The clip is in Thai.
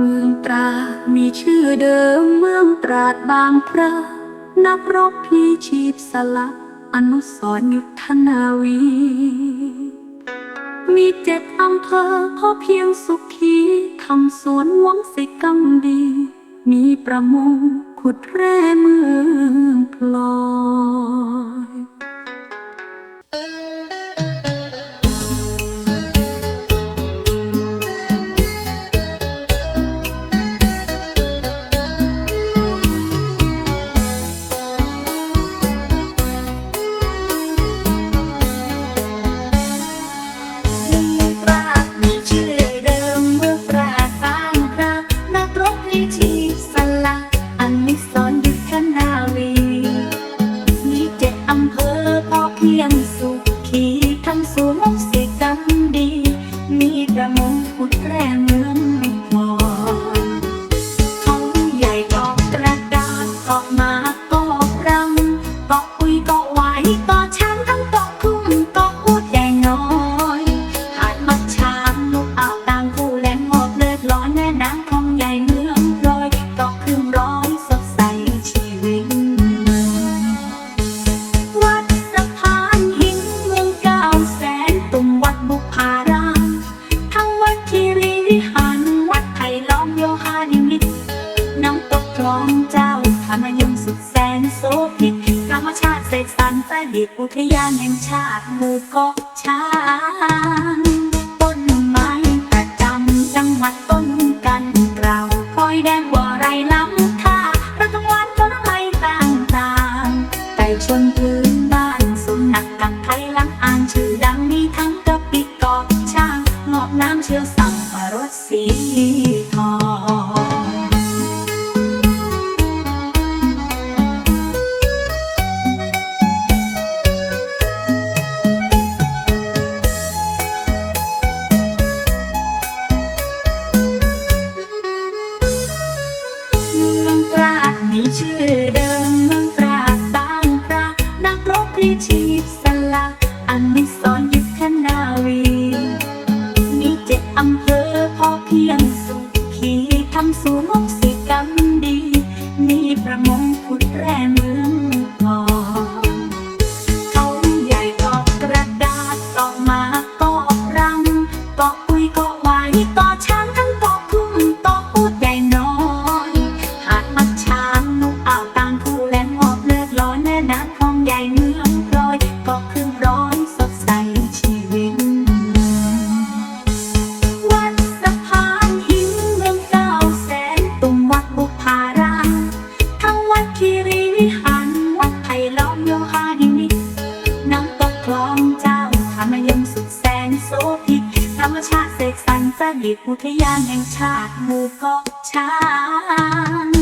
เมืองตรามีชื่อเดิมเมืองตราดบางพระ นักรบพีชีพสละอนุสรณ์ยุทธนาวี มีเจ็ดอำเภอพอเพียงสุขีทำสวนวังสิกรรมดี มีประมงขุดแร่เมืองพลอย ทั้ง บุพารามทั้งวัดคีรีวิหารวัดไผ่ล้อมโยฮานิมิตน้ำตกคลองเจ้าธรรมยมสุดแสนโสภิตธรรมชาติเสกสรรประดิษฐ์อุทยานแห่งชาติหมู่เกาะช้างต้นไม้ประจำจังหวัดต้นกันเราคอยแดงบ่อไรล้ำค่าประจังวัดต้นไม้ต่างๆไก่ชนพื้ น้ำเชี่ยวสั่งมารสสีทองเมืองตราดมีชื่อเดิมเมืองตราดบางพระนักรบพลีชีพ สกสรรประดิษฐ์อุทยานแห่งชาติหมู่เกาะช้าง